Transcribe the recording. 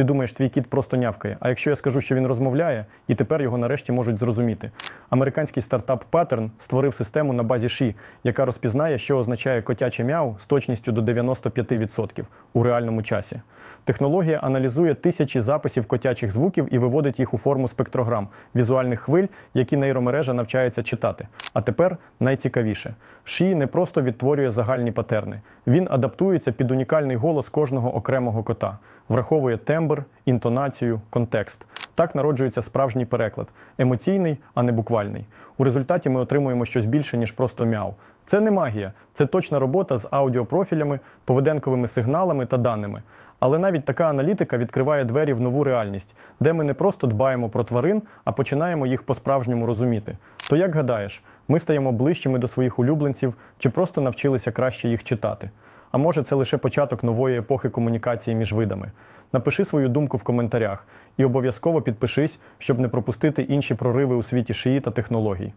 Ти думаєш, твій кіт просто нявкає. А якщо я скажу, що він розмовляє, і тепер його нарешті можуть зрозуміти. Американський стартап Pattern створив систему на базі Ші, яка розпізнає, що означає котяче мяу з точністю до 95% у реальному часі. Технологія аналізує тисячі записів котячих звуків і виводить їх у форму спектрограм, візуальних хвиль, які нейромережа навчається читати. А тепер найцікавіше: Ші не просто відтворює загальні патерни. Він адаптується під унікальний голос кожного окремого кота, враховує тембр, інтонацію, контекст. Так народжується справжній переклад емоційний, а не буквальний. У результаті ми отримуємо щось більше, ніж просто мяу. Це не магія, це точна робота з аудіопрофілями, поведенковими сигналами та даними. Але навіть така аналітика відкриває двері в нову реальність, де ми не просто дбаємо про тварин, а починаємо їх по-справжньому розуміти. То як гадаєш, ми стаємо ближчими до своїх улюбленців чи просто навчилися краще їх читати? А може, це лише початок нової епохи комунікації між видами? Напиши свою думку в коментарях і обов'язково підпишись, щоб не пропустити інші прориви у світі шиї та технологій.